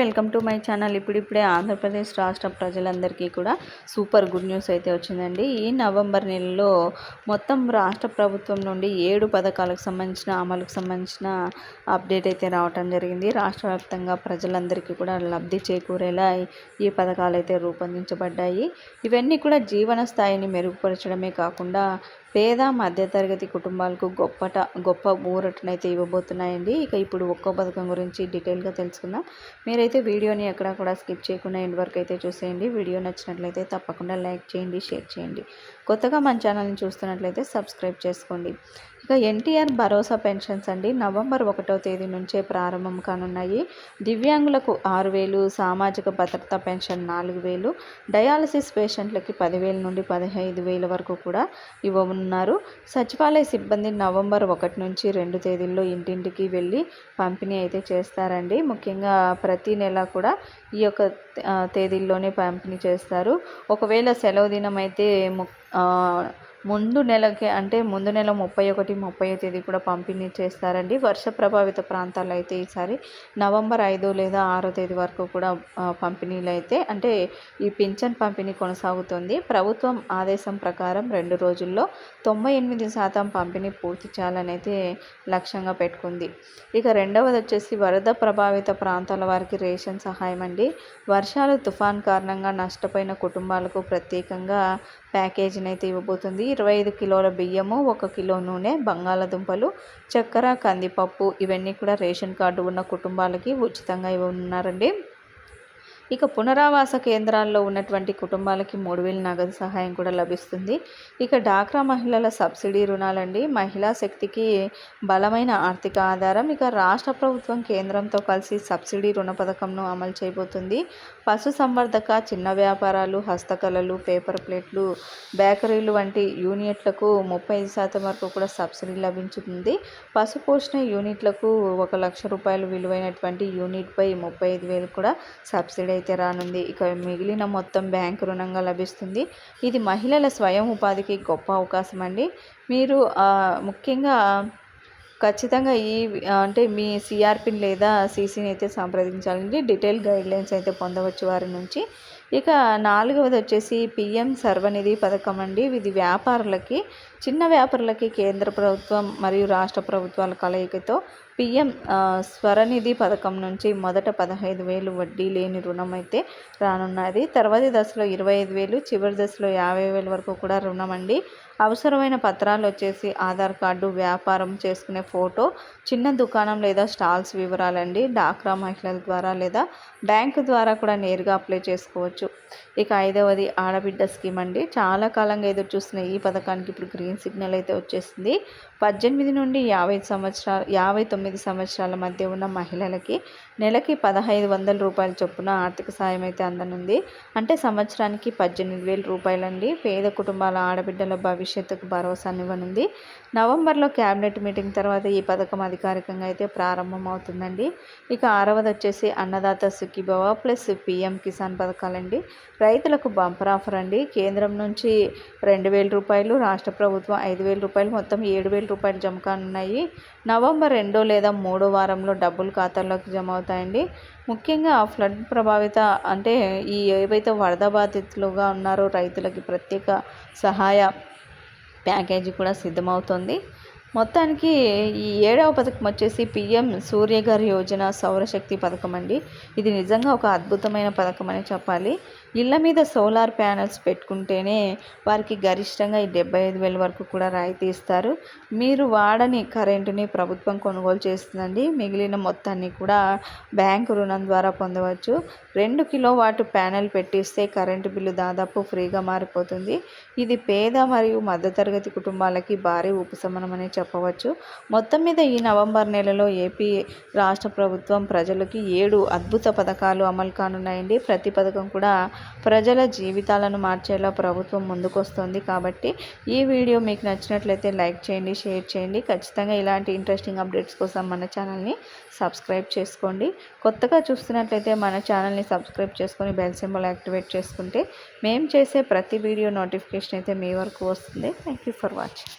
Welcome to my channel. ఇప్పుడిప్పుడే ఆంధ్రప్రదేశ్ రాష్ట్ర ప్రజలందరికీ కూడా సూపర్ గుడ్ న్యూస్ అయితే వచ్చిందండి. ఈ నవంబర్ నెలలో మొత్తం రాష్ట్ర ప్రభుత్వం నుండి ఏడు పథకాలకు సంబంధించిన అమలుకు సంబంధించిన అప్డేట్ అయితే రావటం జరిగింది. రాష్ట్ర వ్యాప్తంగా ప్రజలందరికీ కూడా లబ్ధి చేకూరేలా ఈ పథకాలు అయితే రూపొందించబడ్డాయి. ఇవన్నీ కూడా జీవన స్థాయిని మెరుగుపరచడమే కాకుండా పేద మధ్యతరగతి కుటుంబాలకు గొప్పట గొప్ప ఊరటనైతే ఇవ్వబోతున్నాయండి. ఇక ఇప్పుడు ఒక్కో పథకం గురించి డీటెయిల్గా తెలుసుకుందాం. మీరైతే వీడియోని ఎక్కడా కూడా స్కిప్ చేయకుండా ఎండ్ వరకు అయితే చూసేయండి. వీడియో నచ్చినట్లయితే తప్పకుండా లైక్ చేయండి షేర్ చేయండి. కొత్తగా మన ఛానల్ని చూస్తున్నట్లయితే సబ్స్క్రైబ్ చేసుకోండి. ఇక ఎన్టీఆర్ భరోసా పెన్షన్స్ అండి. నవంబర్ ఒకటో తేదీ నుంచే ప్రారంభం కానున్నాయి. దివ్యాంగులకు ఆరు వేలు సామాజిక భద్రతా పెన్షన్ నాలుగు వేలు డయాలసిస్ పేషెంట్లకి పదివేల నుండి పదిహైదు వేల వరకు కూడా ఇవ్వనున్నారు. సచివాలయ సిబ్బంది నవంబర్ ఒకటి నుంచి రెండు తేదీల్లో ఇంటింటికి వెళ్ళి పంపిణీ అయితే చేస్తారండి. ముఖ్యంగా ప్రతి నెల కూడా ఈ యొక్క తేదీల్లోనే పంపిణీ చేస్తారు. ఒకవేళ సెలవు దినం అయితే ముందు నెలకి అంటే ముందు నెల ముప్పై ఒకటి ముప్పై తేదీ కూడా పంపిణీ చేస్తారండి. వర్ష ప్రభావిత ప్రాంతాలు అయితే ఈసారి నవంబర్ ఐదు లేదా ఆరో తేదీ వరకు కూడా పంపిణీలు అయితే అంటే ఈ పింఛన్ పంపిణీ కొనసాగుతుంది. ప్రభుత్వం ఆదేశం ప్రకారం రెండు రోజుల్లో తొంభై ఎనిమిది శాతం పంపిణీ పూర్తి చేయాలని అయితే లక్ష్యంగా పెట్టుకుంది. ఇక రెండవది వచ్చేసి వరద ప్రభావిత ప్రాంతాల వారికి రేషన్ సహాయం అండి. వర్షాలు తుఫాన్ కారణంగా నష్టపోయిన కుటుంబాలకు ప్రత్యేకంగా ప్యాకేజీని అయితే ఇవ్వబోతుంది. ఇరవై ఐదు కిలోల బియ్యము ఒక కిలో నూనె బంగాళదుంపలు చక్కెర కందిపప్పు ఇవన్నీ కూడా రేషన్ కార్డు ఉన్న కుటుంబాలకి ఉచితంగా ఇవ్వనున్నారండి. ఇక పునరావాస కేంద్రాల్లో ఉన్నటువంటి కుటుంబాలకి మూడు వేల నగదు సహాయం కూడా లభిస్తుంది. ఇక డాక్రా మహిళల సబ్సిడీ రుణాలండి. మహిళా శక్తికి బలమైన ఆర్థిక ఆధారం. ఇక రాష్ట్ర ప్రభుత్వం కేంద్రంతో కలిసి సబ్సిడీ రుణ పథకంను అమలు చేయబోతుంది. పశు సంవర్ధక చిన్న వ్యాపారాలు హస్తకళలు పేపర్ ప్లేట్లు బేకరీలు వంటి యూనిట్లకు ముప్పై ఐదు శాతం వరకు కూడా సబ్సిడీ లభించుతుంది. పశు పోషణ యూనిట్లకు ఒక లక్ష రూపాయలు విలువైనటువంటి యూనిట్పై ముప్పై ఐదు వేలు కూడా సబ్సిడీ అయితే రానుంది. ఇక మిగిలిన మొత్తం బ్యాంకు రుణంగా లభిస్తుంది. ఇది మహిళల స్వయం ఉపాధికి గొప్ప అవకాశం అండి. మీరు ముఖ్యంగా ఖచ్చితంగా ఈ అంటే మీ సిఆర్పిని లేదా సీసీని అయితే సంప్రదించాలండి. డీటెయిల్ గైడ్లైన్స్ అయితే పొందవచ్చు వారి నుంచి. ఇక నాలుగవది వచ్చేసి పిఎం సర్వనిధి పథకం అండి. ఇది వ్యాపారులకి చిన్న వ్యాపారులకి కేంద్ర ప్రభుత్వం మరియు రాష్ట్ర ప్రభుత్వాల కలయికతో పిఎం స్వరనిధి పథకం నుంచి మొదట పదహైదు వేలు వడ్డీ లేని రుణం అయితే రానున్నది. తర్వాతి దశలో ఇరవై ఐదు వేలు చివరి దశలో యాభై వేల వరకు కూడా రుణం అండి అవసరమైన పత్రాలు వచ్చేసి ఆధార్ కార్డు వ్యాపారం చేసుకునే ఫోటో చిన్న దుకాణం లేదా స్టాల్స్ వివరాలండి. డాక్రా మహిళల ద్వారా లేదా బ్యాంకు ద్వారా కూడా నేరుగా అప్లై చేసుకోవచ్చు. ఇక ఐదవది ఆడబిడ్డ స్కీమ్ అండి. చాలా కాలంగా ఎదురు చూస్తున్న ఈ పథకానికి ఇప్పుడు గ్రీన్ సిగ్నల్ అయితే వచ్చేసింది. పద్దెనిమిది నుండి యాభై సంవత్సరాలు యాభై తొమ్మిది సంవత్సరాల మధ్య ఉన్న మహిళలకి నెలకి పదహైదు వందల రూపాయల చొప్పున ఆర్థిక సాయం అయితే అందనుంది. అంటే సంవత్సరానికి పద్దెనిమిది వేల రూపాయలండి. పేద కుటుంబాల ఆడబిడ్డల భవిష్యత్తుకు భరోసానివ్వనుంది. నవంబర్లో క్యాబినెట్ మీటింగ్ తర్వాత ఈ పథకం అధికారికంగా అయితే ప్రారంభమవుతుందండి. ఇక ఆరవది వచ్చేసి అన్నదాత సుఖీభవ ప్లస్ పిఎం కిసాన్ పథకాలండి. రైతులకు బంపర్ ఆఫర్ అండి. కేంద్రం నుంచి రెండు వేల రూపాయలు రాష్ట్ర ప్రభుత్వం ఐదు వేల రూపాయలు మొత్తం ఏడు వేల రూపాయలు జమ కానున్నాయి. నవంబర్ రెండో లేదా మూడో వారంలో డబ్బులు ఖాతాల్లోకి జమ అవుతాయండి. ముఖ్యంగా ఫ్లడ్ ప్రభావిత అంటే ఈ ఏవైతే వరద బాధితులుగా ఉన్నారో రైతులకి ప్రత్యేక సహాయ ప్యాకేజీ కూడా సిద్ధమవుతుంది. మొత్తానికి ఈ ఏడవ పథకం వచ్చేసి పిఎం సూర్యఘర్ యోజన సౌరశక్తి పథకం అండి. ఇది నిజంగా ఒక అద్భుతమైన పథకం అని చెప్పాలి. ఇళ్ళ మీద సోలార్ ప్యానెల్స్ పెట్టుకుంటేనే వారికి గరిష్టంగా ఈ డెబ్బై ఐదు వేల వరకు కూడా రాయితీ ఇస్తారు. మీరు వాడని కరెంటుని ప్రభుత్వం కొనుగోలు చేస్తుందండి. మిగిలిన మొత్తాన్ని కూడా బ్యాంకు రుణం ద్వారా పొందవచ్చు. రెండు కిలో వాటు ప్యానెల్ పెట్టిస్తే కరెంటు బిల్లు దాదాపు ఫ్రీగా మారిపోతుంది. ఇది పేద మరియు మధ్యతరగతి కుటుంబాలకి భారీ ఉపశమనం అని చెప్పవచ్చు. మొత్తం మీద ఈ నవంబర్ నెలలో ఏపీ రాష్ట్ర ప్రభుత్వం ప్రజలకి ఏడు అద్భుత పథకాలు అమలు కానున్నాయండి. ప్రతి పథకం కూడా ప్రజల జీవితాలను మార్చేలా ప్రభుత్వం ముందుకొస్తుంది కాబట్టి ఈ వీడియో మీకు నచ్చినట్లయితే లైక్ చేయండి షేర్ చేయండి. ఖచ్చితంగా ఇలాంటి ఇంట్రెస్టింగ్ అప్డేట్స్ కోసం మన ఛానల్ని సబ్స్క్రైబ్ చేసుకోండి. కొత్తగా చూస్తున్నట్లయితే మన ఛానల్ని సబ్స్క్రైబ్ చేసుకొని బెల్ సింబల్ యాక్టివేట్ చేసుకుంటే మేము చేసే ప్రతి వీడియో నోటిఫికేషన్ అయితే మీ వరకు వస్తుంది. Thank you for watching